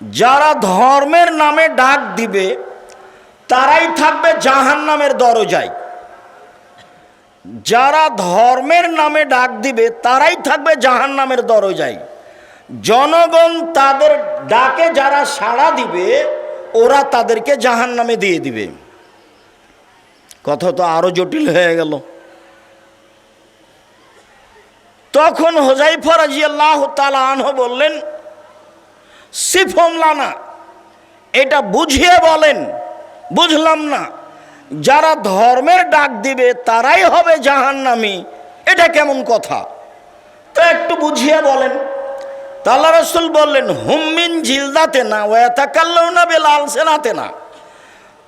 যারা ধর্মের নামে ডাক দিবে, তারাই থাকবে জাহান নামের দরজায়। যারা ধর্মের নামে ডাক দিবে, তারাই থাকবে জাহান নামের দরজায়। জনগণ তাদের ডাকে যারা সাড়া দিবে, ওরা তাদেরকে জাহান নামে দিয়ে দিবে। কথা তো আরও জটিল হয়ে গেল। তখন হোজাইফা রাজি আল্লাহ আনহ বললেন সিফম লানা। এটা বুঝিয়ে বলেন, বুঝলাম না। যারা ধর্মের ডাক দিবে, তারাই হবে জাহান্নামী। এটা কেমন কথা? তো একটু বুঝিয়ে বলেন। তাল্লা রসুল বললেন হুম্মিন জিলদাতে না ওয়াতাকাল্লাও না বেলাল সেনাতে না।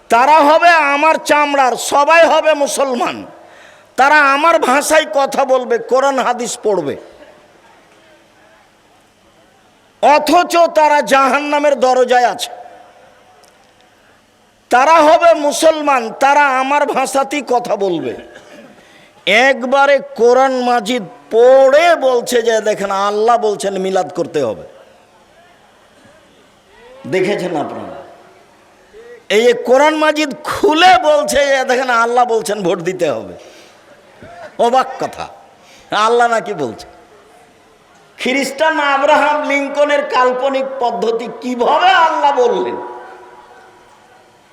তারা হবে আমার চামড়ার, সবাই হবে মুসলমান। তারা আমার ভাষায় কথা বলবে, কোরআন, হাদিস পড়বে। অথচ তারা জাহান নামের দরজায় আছে। তারা হবে মুসলমান, তারা আমার ভাষাতেই কথা বলবে। একবারে কোরআন মাজিদ পড়ে বলছে যে, দেখেন, আল্লাহ বলছেন মিলাদ করতে হবে। দেখেছেন আপনারা? এই যে কোরআন মাজিদ খুলে বলছে যে, দেখেন, আল্লাহ বলছেন ভোট দিতে হবে। অবাক কথা। আল্লাহ নাকি বলছে? খ্রিস্টান আব্রাহাম লিঙ্কনের কাল্পনিক পদ্ধতি কীভাবে আল্লাহ বললেন?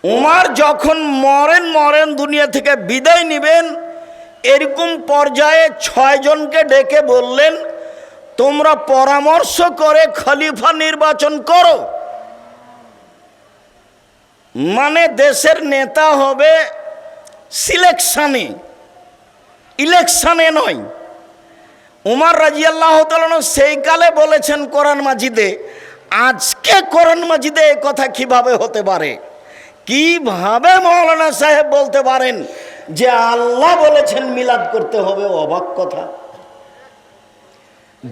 উমার যখন মরেন মরেন দুনিয়া থেকে বিদায় নেবেন, এরকম পর্যায়ে ছয়জনকে ডেকে বললেন, তোমরা পরামর্শ করে খলিফা নির্বাচন করো। মানে দেশের নেতা হবে সিলেকশানে। ইলেকশানে নয় উমার রাজিয়াল্লাহ তালন সেই কালে বলেছেন কোরআন মাজিদে, আজকে কোরআন মাজিদে এ কথা কীভাবে হতে পারে? কীভাবে মৌলানা সাহেব বলতে পারেন যে আল্লাহ বলেছেন মিলাদ করতে হবে, অবাক কথা।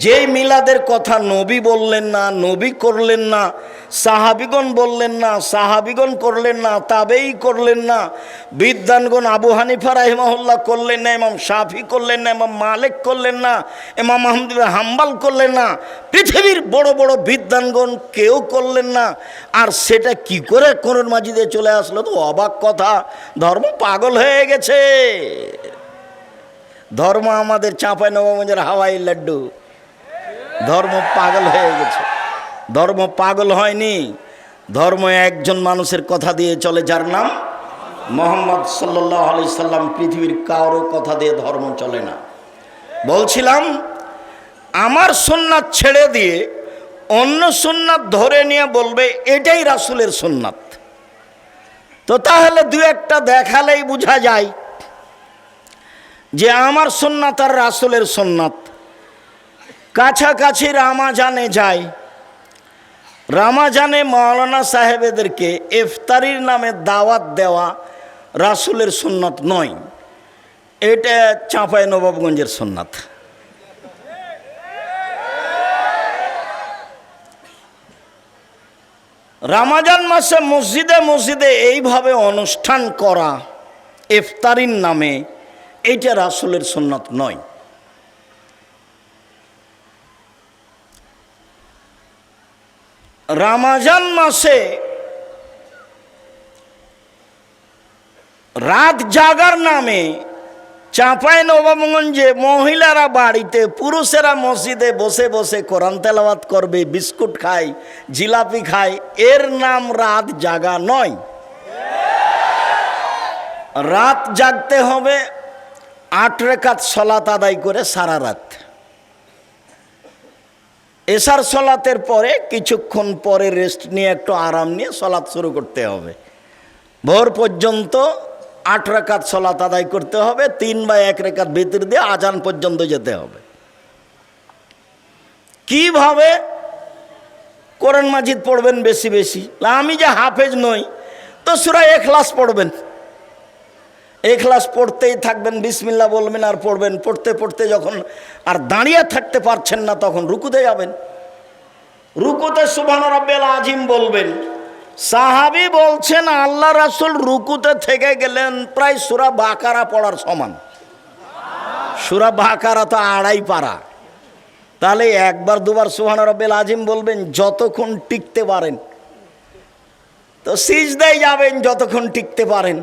যেই মিলাদের কথা নবী বললেন না, নবী করলেন না, সাহাবিগণ বললেন না, সাহাবিগণ করলেন না, তাবেই করলেন না বিদ্যানগণ আবু হানিফা রাহিমাহুল্লাহ করলেন না এমাম শাফি করলেন না এমাম মালিক করলেন না এমাম মাহমুদ হাম্বাল করলেন না, পৃথিবীর বড় বড় বিদ্যানগণ কেউ করলেন না, আর সেটা কি করে কোরআন মাজিদে চলে আসলো তো অবাক কথা, ধর্ম পাগল হয়ে গেছে। ধর্ম আমাদের চাঁপাই নবাবগঞ্জের হাওয়াই লাড্ডু। ধর্ম পাগল হয়ে গেছে। ধর্ম পাগল হয়নি। ধর্ম একজন মানুষের কথা দিয়ে চলে, যার নাম মোহাম্মদ সাল্লাহ আলি সাল্লাম। পৃথিবীর কারও কথা দিয়ে ধর্ম চলে না। বলছিলাম, আমার সুন্নাত ছেড়ে দিয়ে অন্য সুন্নাত ধরে নিয়ে বলবে, এটাই রাসুলের সুন্নাত। তো তাহলে দু একটা দেখালেই বোঝা যায় যে আমার সুন্নাত আর রাসুলের সুন্নাত কাছাকাছি রামাজানে যায় রামাজানে মৌলানা সাহেবেদেরকে ইফতারির নামে দাওয়াত দেওয়া রাসুলের সুন্নত নয়। এটা চাঁপাই নবাবগঞ্জের সুন্নাত। রামাজান মাসে মসজিদে মসজিদে এইভাবে অনুষ্ঠান করা ইফতারির নামে, এইটা রাসুলের সুন্নত নয়। রামাজান মাসে রাত জাগার নামে চাঁপাই নবাবগঞ্জে মহিলারা বাড়িতে, পুরুষেরা মসজিদে বসে বসে কোরআন তেলাওয়াত করবে, বিস্কুট খায়, জিলাপি খায়। এর নাম রাত জাগা নয়। রাত জাগতে হবে, আট রেখাত সলাত আদায় করে সারা রাত। এসার সলাতের পরে কিছুক্ষণ পরে রেস্ট নিয়ে একটু আরাম নিয়ে সলাৎ শুরু করতে হবে। ভোর পর্যন্ত আট রেখাত সলাত আদায় করতে হবে, তিন বা এক রেখাত ভিতর দিয়ে আজান পর্যন্ত যেতে হবে। কীভাবে কোরআন মাজিদ পড়বেন বেশি বেশি? আমি যে হাফেজ নই, তো সুরা এখলাস পড়বেন। এখলাস পড়তেই থাকবেন বিসমিল্লা বলবেন আর পড়বেন। পড়তে পড়তে যখন আর দাঁড়িয়ে থাকতে পারছেন না, তখন রুকুতে যাবেন। রুকুতে সুবান রব্বেল আজিম বলবেন, সাহাবি বলছেন, আল্লাহ রাসুল রুকুতে থেকে গেলেন প্রায় সুরা বাকারা পড়ার সমান। সুরা বাকারা তো আড়াই পারা। তাহলে একবার, দুবার সুহান রব্বেল আজিম বলবেন, যতক্ষণ টিকতে পারেন। তো সিজদাই যাবেন, যতক্ষণ টিকতে পারেন।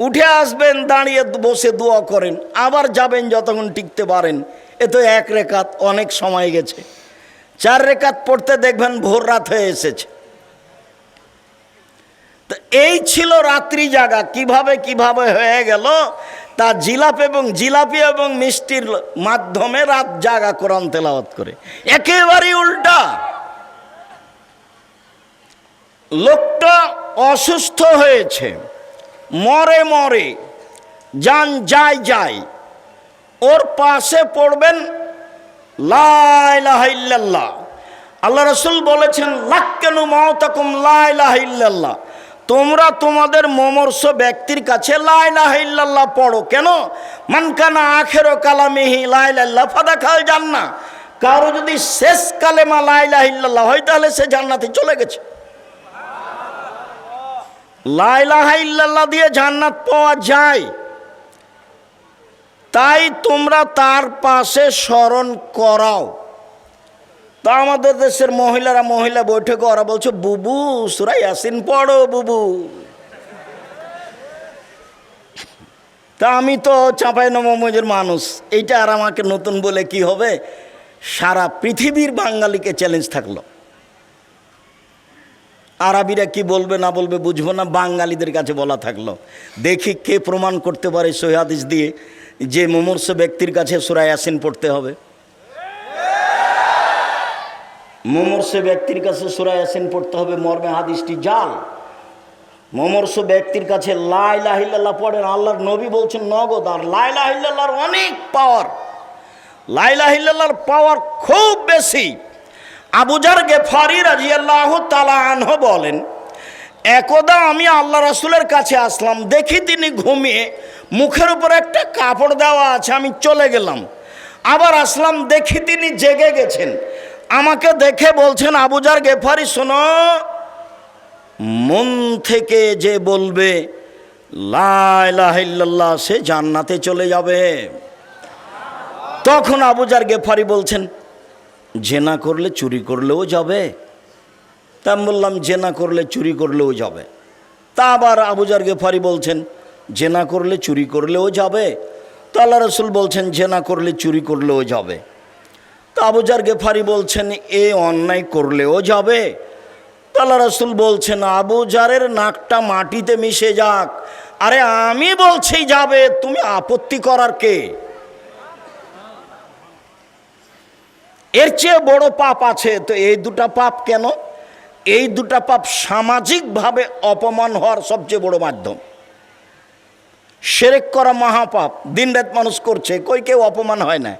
উঠে আসবেন, দাঁড়িয়ে বসে দোয়া করেন, আবার যাবেন যতক্ষণ টিকতে পারেন। এ তো এক রেখাত অনেক সময় গেছে। চার রেখাত পড়তে দেখবেন ভোর রাত হয়ে এসেছে। তো এই ছিল রাত্রি জাগা। কীভাবে কীভাবে হয়ে গেল? তা জিলাপ এবং জিলাপি এবং মিষ্টির মাধ্যমে রাত জাগা কোরআন তেলাওয়াত করে। একেবারেই উল্টা। লোকটা অসুস্থ হয়েছে। মরে মরে, যান যায় যায় ওর পাশে পড়বেন লাইলাহাইল্লাল্লাহ আল্লাহ রসুল বলেছেন, লাক্কেনু মাওতাকুম লাইলাহাইল্লাল্লাহ তোমরা তোমাদের মমর্ষ ব্যক্তির কাছে লাইলাহাইল্লাল্লাহ পড়ো। কেন? মানকানা আখের কালামিহি লাইলাল্লাহ ফাদা খাল জান্না কারও যদি শেষ কালেমা লাইলাহিল্লাহ হয়, তাহলে সে জান্নাতে চলে গেছে। লাইলাহা ইল্লাল্লাহ দিয়ে জান্নাত পাওয়া যায়। তাই তোমরা তার পাশে স্মরণ করাও। তা আমাদের দেশের মহিলারা মহিলা বৈঠকে ওরা বলছে, বুবু সুরাই আসিন পড়ো, বুবু। তা আমি তো চাঁপাই নবমজের মানুষ, এইটা আর আমাকে নতুন বলে কি হবে? সারা পৃথিবীর বাঙালিকে চ্যালেঞ্জ থাকল। আরবিরা কি বলবে না বলবে বুঝব না, বাঙালিদের কাছে বলা থাকল। দেখি কে প্রমাণ করতে পারে সহিদিস দিয়ে যে মুমূর্ষ ব্যক্তির কাছে সুরায় আসিন পড়তে হবে। মুমূর্ষ ব্যক্তির কাছে সুরায় আসিন পড়তে হবে, মর্মে হাদিসটি জাল। মমর্ষ ব্যক্তির কাছে লাইলাহিল্লাহ পড়েন আল্লাহর নবী বলছেন, নগদ, আর লাইলাহিল্লাহর অনেক পাওয়ার লাইলাহিল্লাহর পাওয়ার খুব বেশি। আবুজার গেফারি রাজিয়াল্লাহ তালা আনহ বলেন, একদা আমি আল্লাহ রসুলের কাছে আসলাম, দেখি তিনি ঘুমিয়ে মুখের উপর একটা কাপড় দেওয়া আছে, আমি চলে গেলাম। আবার আসলাম, দেখি তিনি জেগে গেছেন। আমাকে দেখে বলছেন আবুজার গেফারি, শোনো, মন থেকে যে বলবে লাইলাহিল্লাহ সে জান্নাতে চলে যাবে। তখন আবুজার গেফারি বলছেন জেনা করলে চুরি করলেও যাবে। তা আমি বললাম, জেনা করলে চুরি করলেও যাবে। তা আবার আবুজার গেফারি বলছেন, জেনা করলে চুরি করলেও যাবে। তো আল্লাহ রসুল বলছেন, জেনা করলে চুরি করলেও যাবে। তো আবুজার গেফারি বলছেন, এ অন্যায় করলেও যাবে। তো আল্লাহ রসুল বলছেন আবুজারের নাকটা মাটিতে মিশে যাক। আরে আমি বলছি যাবে, তুমি আপত্তি করার কে? এর চেয়ে বড় পাপ আছে, তো এই দুটা পাপ কেন? এই দুটা পাপ সামাজিকভাবে অপমান হওয়ার সবচেয়ে বড় মাধ্যম। সেরেক করা মহাপাপ, দিনরাত মানুষ করছে, কই কেউ অপমান হয় না।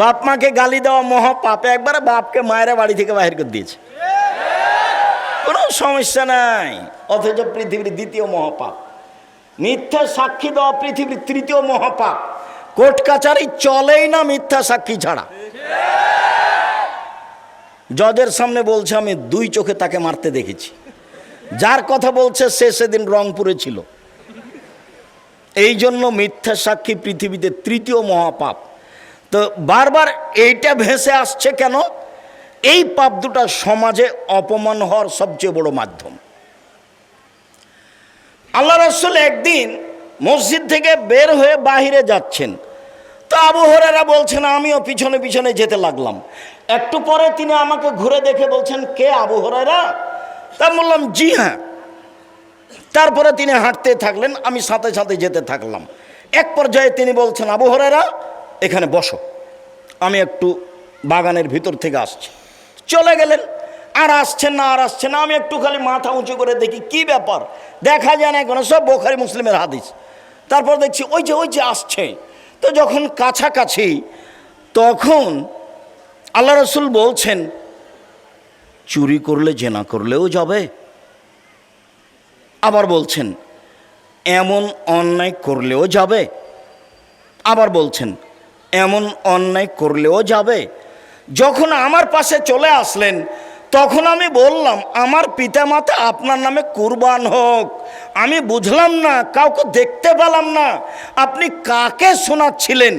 বাপ মাকে গালি দেওয়া মহাপাপ, একবারে বাপকে মায়েরা বাড়ি থেকে বাহির করে দিয়েছে। কোনো সমস্যা নাই, অথচ পৃথিবীর দ্বিতীয় মহাপাপ। মিথ্যা সাক্ষী দেওয়া পৃথিবীর তৃতীয় মহাপাপ। কোর্ট কাচারি চলেই না মিথ্যা সাক্ষী ছাড়া। জজের সামনে বলছে, আমি দুই চোখে তাকে মারতে দেখেছি। যার কথা বলছে সে সেদিন রংপুরে ছিল। এই জন্য মিথ্যা সাক্ষী পৃথিবীতে তৃতীয় মহাপাপ। তো বারবার এইটা ভেসে আসছে কেন? এই পাপ দুটা সমাজে অপমান হওয়ার সবচেয়ে বড় মাধ্যম। আল্লাহ রসুল একদিন মসজিদ থেকে বের হয়ে বাহিরে যাচ্ছেন। তো আবু বলছেন, আমিও পিছনে পিছনে যেতে লাগলাম। একটু পরে তিনি আমাকে ঘুরে দেখে বলছেন, কে আবু তা বললাম, জি হ্যাঁ। তারপরে তিনি হাঁটতে থাকলেন, আমি সাথে সাথে যেতে থাকলাম। এক পর্যায়ে তিনি বলছেন, আবু হরেরা এখানে বসো। আমি একটু বাগানের ভিতর থেকে আসছি। চলে গেলেন। আর আসছেন না, আর আসছেন না, আমি একটু খালি মাথা উঁচু করে দেখি, কি ব্যাপার? দেখা যায় না এখন, সব বোখারি মুসলিমের হাদিস। তারপর দেখছি ওই যে ওই যে আসছে। তো যখন কাছাকাছি, তখন আল্লাহ রসুল বলছেন, চুরি করলে জেনা করলেও যাবে। আবার বলছেন, এমন অন্যায় করলেও যাবে। আবার বলছেন, এমন অন্যায় করলেও যাবে। যখন আমার পাশে চলে আসলেন, তখন আমি বললাম, আমার পিতামাতা আপনার নামে কুরবান হোক। আমি বুঝলাম না, কাউকে দেখতে পেলাম না। আপনি কাকে শোনাচ্ছিলেন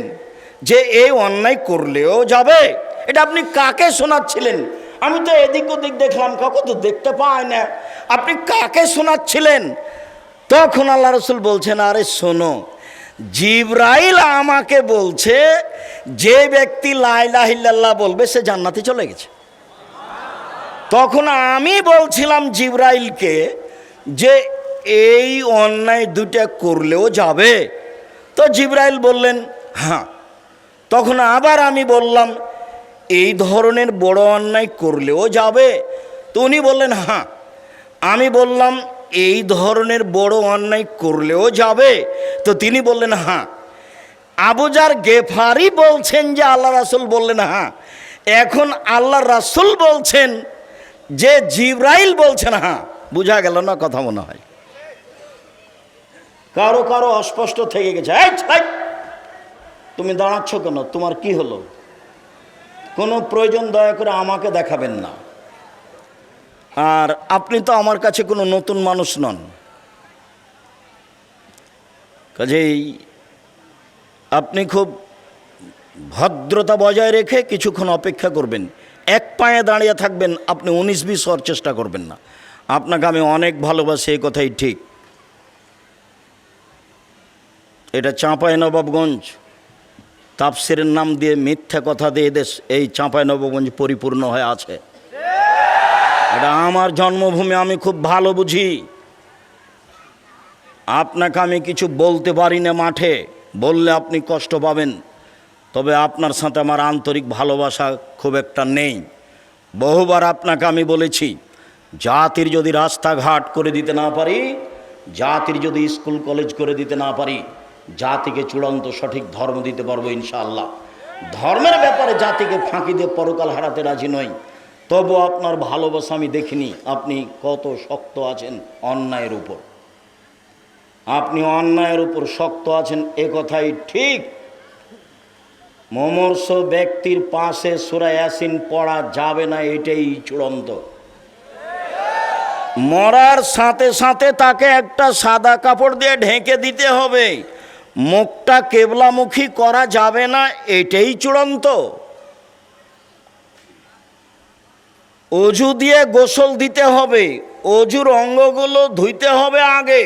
যে এই অন্যায় করলেও যাবে? এটা আপনি কাকে শোনাচ্ছিলেন? আমি তো এদিক ওদিক দেখলাম, কাউকে তো দেখতে পাই না। আপনি কাকে শোনাচ্ছিলেন? তখন আল্লাহ রসুল বলছেন, আরে শোনো, জিব্রাইল আমাকে বলছে, যে ব্যক্তি লাইলাহিল্লাহ বলবে, সে জান্নাতে চলে গেছে। তখন আমি বলছিলাম জিব্রাইলকে যে এই অন্যায় দুটা করলেও যাবে। তো জিব্রাইল বললেন হ্যাঁ। তখন আবার আমি বললাম, এই ধরনের বড় অন্যায় করলেও যাবে। তো উনি বললেন হ্যাঁ। আমি বললাম, এই ধরনের বড় অন্যায় করলেও যাবে। তো তিনি বললেন হ্যাঁ। আবুজার গেফারি বলছেন যে আল্লাহ রাসুল বললেন হ্যাঁ। এখন আল্লাহ রাসুল বলছেন যে জিব্রাইল বলছেন হ্যাঁ। বোঝা গেল না কথা মনে হয়। কারও কারও অস্পষ্ট থেকে গেছে! তুমি দাঁড়াচ্ছ কেন? তোমার কি হলো? কোনো প্রয়োজন দয়া করে আমাকে দেখাবেন না। আর আপনি তো আমার কাছে কোনো নতুন মানুষ নন। কাজেই আপনি খুব ভদ্রতা বজায় রেখে কিছুক্ষণ অপেক্ষা করবেন। এক পায়ে দাঁড়িয়ে থাকবেন, আপনি উনিশ বিশ হওয়ার চেষ্টা করবেন না। আপনাকে আমি অনেক ভালোবাসি, এই কথাই ঠিক। এটা চাঁপাই নবাবগঞ্জ তাপসিরের নাম দিয়ে মিথ্যা কথা দিয়ে দেশ এই চাঁপাই নবাবগঞ্জ পরিপূর্ণ হয়ে আছে। এটা আমার জন্মভূমি, আমি খুব ভালো বুঝি। আপনাকে আমি কিছু বলতে পারি না মাঠে, বললে আপনি কষ্ট পাবেন। তবে আপনার সাথে আমার আন্তরিক ভালোবাসা খুব একটা নেই। বহুবার আপনাকে আমি বলেছি, জাতির যদি রাস্তাঘাট করে দিতে না পারি, জাতির যদি স্কুল কলেজ করে দিতে না পারি জাতিকে চূড়ান্ত সঠিক ধর্ম দিতে পারব ইনশাআল্লাহ। ধর্মের ব্যাপারে জাতিকে ফাঁকি দিয়ে পরকাল হারাতে রাজি নই। তবু আপনার ভালোবাসা আমি দেখিনি। আপনি কত শক্ত আছেন অন্যায়ের উপর। আপনি অন্যায়ের উপর শক্ত আছেন, এ কথাই ঠিক। মমর্ষ ব্যক্তির পাশে সুরা ইয়াসিন পড়া যাবে না, এটাই চূড়ান্ত। মরার সাথে সাথে তাকে একটা সাদা কাপড় দিয়ে ঢেকে দিতে হবে। মুখটা কেবলামুখী করা যাবে না, এটাই চূড়ান্ত। অজু দিয়ে গোসল দিতে হবে, অজুর অঙ্গগুলো ধুইতে হবে আগে,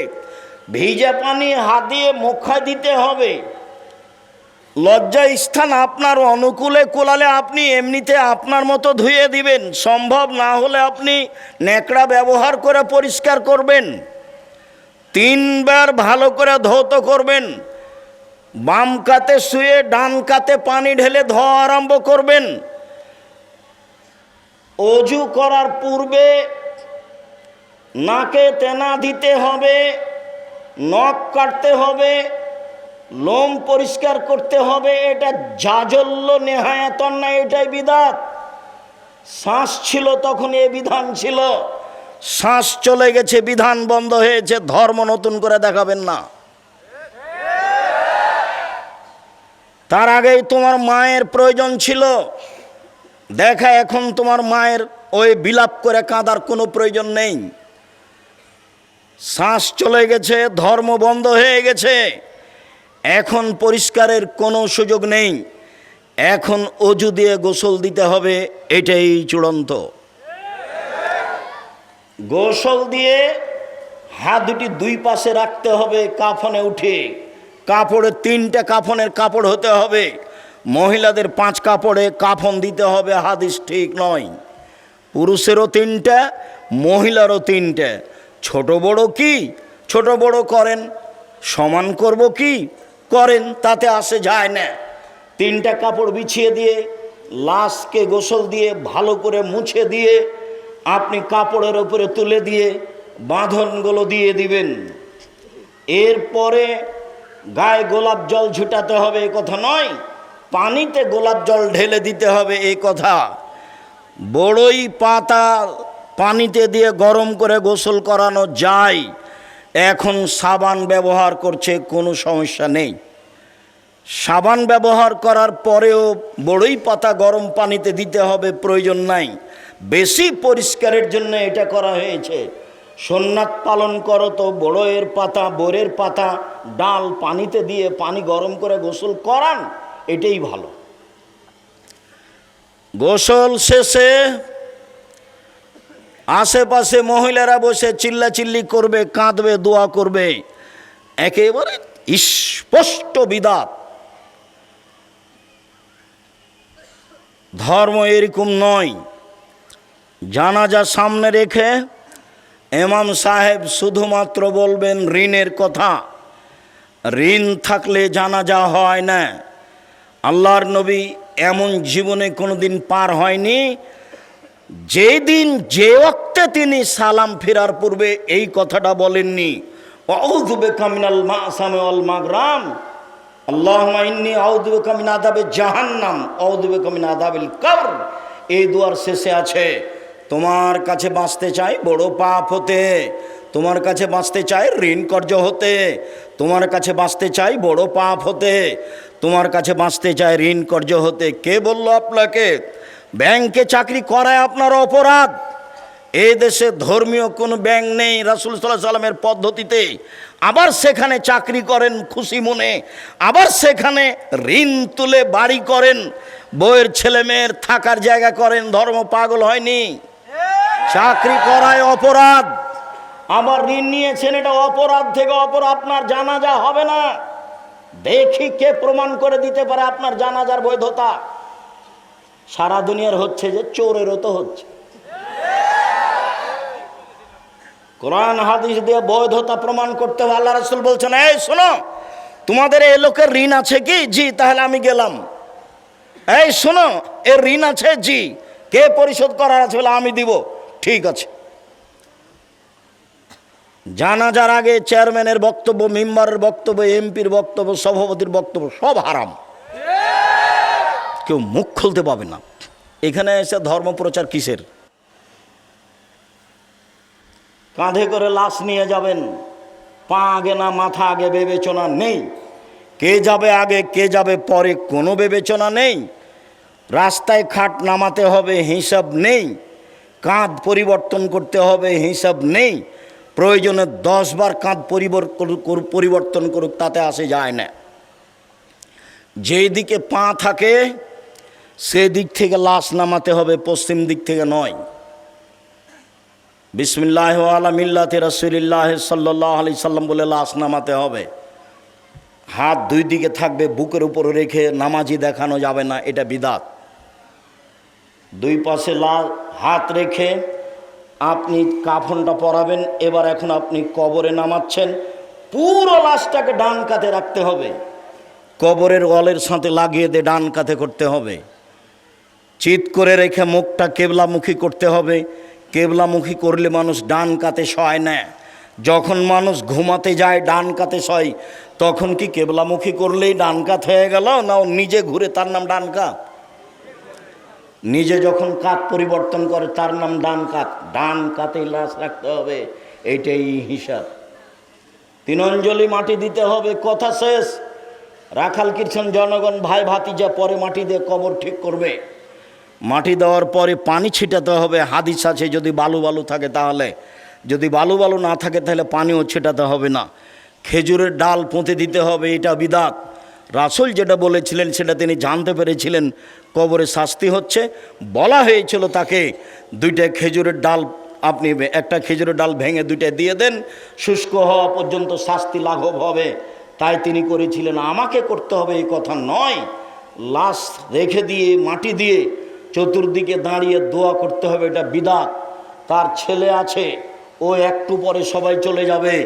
ভিজা পানি হাত দিয়ে মুখা দিতে হবে। লজ্জা স্থান আপনার অনুকূলে কোলালে আপনি এমনিতে আপনার মতো ধুয়ে দিবেন, সম্ভব না হলে আপনি ন্যাকড়া ব্যবহার করে পরিষ্কার করবেন। তিনবার ভালো করে ধৌত করবেন বাম কাতে শুয়ে ডান কাতে পানি ঢেলে ধোয়া আরম্ভ করবেন। অজু করার পূর্বে নাকে তেনা দিতে হবে, নখ কাটতে হবে, লোম পরিষ্কার করতে হবে, এটা জাজল্য নেহায়াতন না এটাই বিধান। শ্বাস ছিল তখন এ বিধান ছিল। শ্বাস চলে গেছে, বিধান বন্ধ হয়েছে, ধর্ম নতুন করে দেখাবেন না। তার আগেই তোমার মায়ের প্রয়োজন ছিল। দেখা এখন তোমার মায়ের ওই বিলাপ করে কাঁদার কোনো প্রয়োজন নেই। শ্বাস চলে গেছে, ধর্ম বন্ধ হয়ে গেছে। এখন পরিষ্কারের কোনো সুযোগ নেই। এখন অজু দিয়ে গোসল দিতে হবে, এটাই চূড়ান্ত। গোসল দিয়ে হাত দুটি দুই পাশে রাখতে হবে কাফনে উঠে। কাপড়ে তিনটে কাফনের কাপড় হতে হবে। মহিলাদের পাঁচ কাপড়ে কাফন দিতে হবে, হাদিস ঠিক নয়। পুরুষেরও তিনটে, মহিলারও তিনটে। ছোট বড় কি? ছোট বড় করেন, সমান করব কি? করেন, তাতে আসে যায় না। তিনটা কাপড় বিছিয়ে দিয়ে, লাশকে গোসল দিয়ে, ভালো করে মুছে দিয়ে, আপনি কাপড়ের ওপরে তুলে দিয়ে, বাঁধনগুলো দিয়ে দিবেন। এরপরে গায়ে গোলাপ জল ঝুটাতে হবে এ কথা নয়, পানিতে গোলাপ জল ঢেলে দিতে হবে এই কথা। বড়ই পাতা পানিতে দিয়ে গরম করে গোসল করানো যায়, এখন সাবান ব্যবহার করছে কোনো সমস্যা নেই। সাবান ব্যবহার করার পরেও বড়ই পাতা গরম পানিতে দিতে হবে প্রয়োজন নাই। বেশি পরিষ্কারের জন্য এটা করা হয়েছে। সোননাথ পালন করো তো বড়য়ের পাতা, বোরের পাতা, ডাল পানিতে দিয়ে পানি গরম করে গোসল করান, এটাই ভালো। গোসল শেষে আশেপাশে মহিলারা বসে চিল্লাচিল্লি করবে, কাঁদবে, দোয়া করবে। একেবারে স্পষ্ট বিদাত ধর্ম এরকম নয়। জানাজা সামনে রেখে এমাম সাহেব শুধুমাত্র বলবেন, ঋণের কথা। ঋণ থাকলে জানাজা হয় না। আল্লাহর নবী এমন জীবনে কোনো দিন পার হয়নি। যেদিন, যে অক্তে তিনি সালাম ফেরার পূর্বে এই কথাটা বলেননি অউদুবে কামিনাল মাসামে অল মাগরাম। আল্লাহ ইন্নি আউদুবে কামিন আদাবে জাহান্নাম। আউদুবে কামিন আদাবিল কবর। এই দুয়ার শেষে আছে তোমার কাছে বাঁচতে চাই বড় পাপ হতে। তোমার কাছে বাঁচতে চাই ঋণ কর্য হতে। তোমার কাছে বাঁচতে চাই বড় পাপ হতে। তোমার কাছে বাঁচতে চাই ঋণ কর্য হতে। কে বলল আপনাকে? ব্যাংকে চাকরি করায় আপনার অপরাধ। এ দেশে ধর্মীয় কোনো ব্যাংক নেই রাসুল সাল্লাহ সাল্লামের পদ্ধতিতে। আবার সেখানে চাকরি করেন খুশি মনে। আবার সেখানে ঋণ তুলে বাড়ি করেন। বইয়ের ছেলে মেয়ের থাকার জায়গা করেন। ধর্ম পাগল হয়নি। চাকরি করায় অপরাধ। আবার ঋণ নিয়েছেন, এটা অপরাধ থেকে অপরাধ, আপনার জানাজা হবে না। দেখি কে প্রমাণ করে দিতে পারে আপনার জানাজার বৈধতা। সারা দুনিয়ার হচ্ছে যে চোরেরও তো হচ্ছে। কোরআন, হাদিস দিয়ে বৈধতা প্রমাণ করতে হবে। আল্লাহ রসুল বলছেন, এই শোনো, তোমাদের এই লোকের ঋণ আছে কি? জি, তাহলে আমি গেলাম। এই শোনো, এর ঋণ আছে? জি। কে পরিশোধ করার আছে বলে আমি দিব? ঠিক আছে। জানাজার আগে চেয়ারম্যানের বক্তব্য, মেম্বারের বক্তব্য, এমপির বক্তব্য, সভাপতির বক্তব্য সব হারাম। কেউ মুখ খুলতে পাবে না। এখানে এসে ধর্ম প্রচার কিসের? কাঁধে করে লাশ নিয়ে যাবেন। পা আগে না, মাথা আগে বিবেচনা নেই। কে যাবে আগে, কে যাবে পরে কোনো বিবেচনা নেই। রাস্তায় খাট নামাতে হবে, হিসাব নেই। কাঁধ পরিবর্তন করতে হবে, হিসাব নেই। প্রয়োজনে দশবার কাঁধ পরিবর্তন পরিবর্তন করুক, তাতে আসে যায় না। যেই দিকে পা থাকে, সেদিক থেকে লাশ নামাতে হবে, পশ্চিম দিক থেকে নয়। বিসমিল্লাহ আলা মিল্লাতে রসুলিল্লাহ সাল্লাহ আলি সাল্লাম বলে লাশ নামাতে হবে। হাত দুই দিকে থাকবে, বুকের উপরে রেখে নামাজি দেখানো যাবে না, এটা বিদাত। দুই পাশে লাল হাত রেখে আপনি কাফনটা পরাবেন। এবার এখন আপনি কবরে নামাচ্ছেন। পুরো লাশটাকে ডান কাতে রাখতে হবে। কবরের ওয়ালের সাথে লাগিয়ে দিয়ে ডান কাতে করতে হবে। চিত করে রেখে মুখটা কেবলামুখী করতে হবে। কেবলামুখী করলে মানুষ ডান কাতে শয় না। যখন মানুষ ঘুমাতে যায়, ডান কাতে শয় তখন কি কেবলামুখী করলেই ডান কাত হয়ে গেল না নিজে ঘুরে তার নাম ডান কাত নিজে যখন কাত পরিবর্তন করে, তার নাম ডান কাত ডান কাতে লাশ রাখতে হবে, এইটাই হিসাব। তিন অঞ্জলি মাটি দিতে হবে, কথা শেষ। রাখাল কীর্তন জনগণ ভাই ভাতিজা পরে মাটি দিয়ে কবর ঠিক করবে। মাটি দেওয়ার পরে পানি ছিটাতে হবে, হাদিস আছে, যদি বালু বালু থাকে তাহলে। যদি বালু বালু না থাকে তাহলে পানিও ছিটাতে হবে না। খেজুরের ডাল পুঁতে দিতে হবে, এটা বিদাত। রাসুল যেটা বলেছিলেন, সেটা তিনি জানতে পেরেছিলেন। কবরে শাস্তি হচ্ছে। বলা হয়েছিল তাকে, দুইটা খেজুরের ডাল আপনি একটা খেজুরের ডাল ভেঙে দুইটা দিয়ে দেন, শুষ্ক হওয়া পর্যন্ত শাস্তি লাঘব হবে। তাই তিনি করেছিলেন। আমাকে করতে হবে এই কথা নয়। লাশ রেখে দিয়ে, মাটি দিয়ে চতুর্দিকে দাঁড়িয়ে দোয়া করতে হবে, এটা বিদাত। তার ছেলে আছে, ও একটু পরে সবাই চলে যাবে,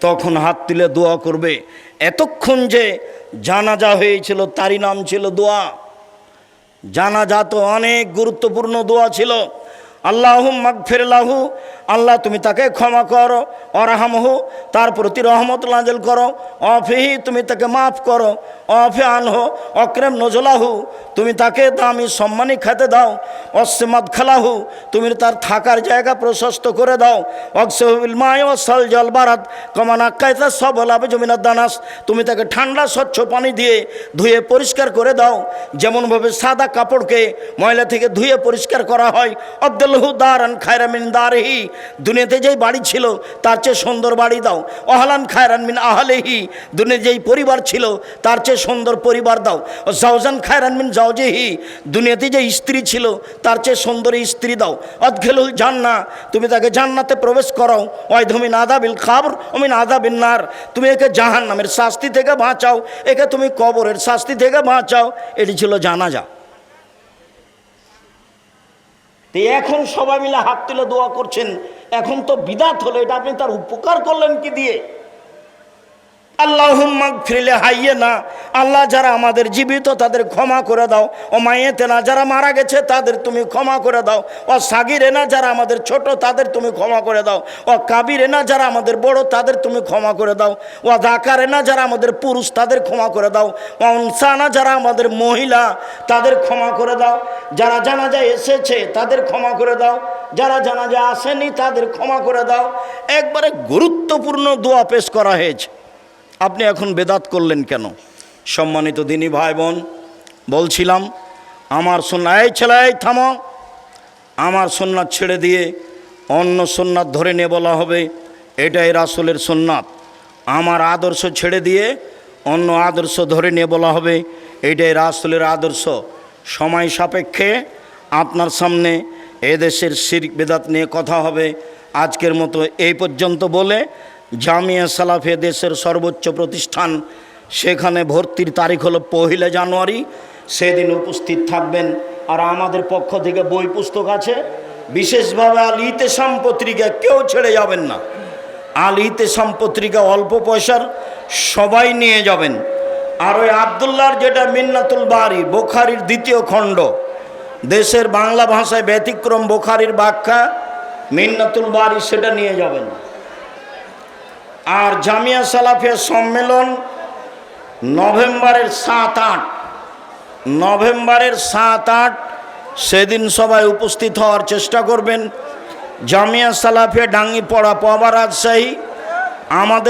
তখন হাত তুলে দোয়া করবে। এতক্ষণ যে জানাজা হয়েছিল তারই নাম ছিল দোয়া। জানাজা তো অনেক গুরুত্বপূর্ণ দোয়া ছিল। আল্লাহ মাগফিরাহু আল্লাহ তুমি তাকে ক্ষমা করো, অরাহামহু, তার প্রতি রহমত নাজেল করো, অফিহি তুমি তাকে মাফ করো অফে আনহো অক্রেম নজলাহু, তুমি তাকে দামি সম্মানী খেতে দাও অসমাদ খালাহু, তুমি তার থাকার জায়গা প্রশস্ত করে দাও অক্সবিল মায় অসল জল বারাত কমান আক্কায়তা সব লাভে জমিনার দানাস, তুমি তাকে ঠান্ডা স্বচ্ছ পানি দিয়ে ধুয়ে পরিষ্কার করে দাও, যেমনভাবে সাদা কাপড়কে ময়লা থেকে ধুয়ে পরিষ্কার করা হয়, অব্দুল দারান খায়রামিন দারহি। দুনিয়াতে যেই বাড়ি ছিল, তার চেয়ে সুন্দর বাড়ি দাও। অহলান খায়রান মিন আহলেহি। দুনিয়াতে যেই পরিবার ছিল, তার চেয়ে সুন্দর পরিবার দাও। ও জাউজান খায়রান মিন জাউজেহি দুনিয়াতে যে স্ত্রী ছিল, তার চেয়ে সুন্দর স্ত্রী দাও। অদখেলুল জান্না তুমি তাকে জান্নাতে প্রবেশ করাও। ওই ধুমিন আদাবিল খাবর অমিন আদাবিন নার। তুমি একে জাহান নামের শাস্তি থেকে বাঁচাও। একে তুমি কবরের শাস্তি থেকে বাঁচাও। এটি ছিল জানাজা। তো এখন সবাই মিলে হাত তুলে দোয়া করছেন। এখন তো বিদাত হলো, এটা আপনি তার উপকার করলেন কি দিয়ে? আল্লাহ ফিরলে হাইয়ে না আল্লাহ যারা আমাদের জীবিত তাদের ক্ষমা করে দাও। ও মায়েতে না যারা মারা গেছে তাদের তুমি ক্ষমা করে দাও। ও সাগিরে না যারা আমাদের ছোট তাদের তুমি ক্ষমা করে দাও। ও কাবিরে না যারা আমাদের বড় তাদের তুমি ক্ষমা করে দাও। ও দাকারে না যারা আমাদের পুরুষ তাদের ক্ষমা করে দাও। ও অনসানা যারা আমাদের মহিলা তাদের ক্ষমা করে দাও। যারা জানাজা এসেছে, তাদের ক্ষমা করে দাও। যারা জানাজা আসেনি, তাদের ক্ষমা করে দাও। একবারে গুরুত্বপূর্ণ দোয়া পেশ করা হয়েছে। আপনি এখন বেদাত করলেন কেন? সম্মানিত দিনী ভাই বোন বলছিলাম, আমার সন্না এই ছেলে এই থামো। আমার সোননাথ ছেড়ে দিয়ে অন্য সোননাথ ধরে নিয়ে বলা হবে, এটাই রাসুলের সোননাথ আমার আদর্শ ছেড়ে দিয়ে অন্য আদর্শ ধরে নিয়ে বলা হবে, এটাই রাসুলের আদর্শ। সময় সাপেক্ষে আপনার সামনে এদেশের শিরিক বেদাত নিয়ে কথা হবে। আজকের মতো এই পর্যন্ত বলে জামিয়া সালাফে দেশের সর্বোচ্চ প্রতিষ্ঠান, সেখানে ভর্তির তারিখ হলো পহিলা জানুয়ারি। সেদিন উপস্থিত থাকবেন আর আমাদের পক্ষ থেকে বই পুস্তক আছে। বিশেষভাবে আল ইতেসাম পত্রিকা কেউ ছেড়ে যাবেন না। আল ইতেসাম পত্রিকা অল্প পয়সার, সবাই নিয়ে যাবেন। আর ওই আবদুল্লাহর যেটা মিন্নাতুল বাড়ি বোখারির দ্বিতীয় খণ্ড। দেশের বাংলা ভাষায় ব্যতিক্রম বোখারির ব্যাখ্যা, মিন্নাতুল বাড়ি সেটা নিয়ে যাবেন। আর জামিয়া সালাফিয়া সম্মেলন নভেম্বরের সাত আট, নভেম্বরের সাত আট, সেদিন সবাই উপস্থিত হওয়ার চেষ্টা করবেন। জামিয়া সালাফিয়া ডাঙ্গি পড়া পাওয়া রাজশাহী, আমাদের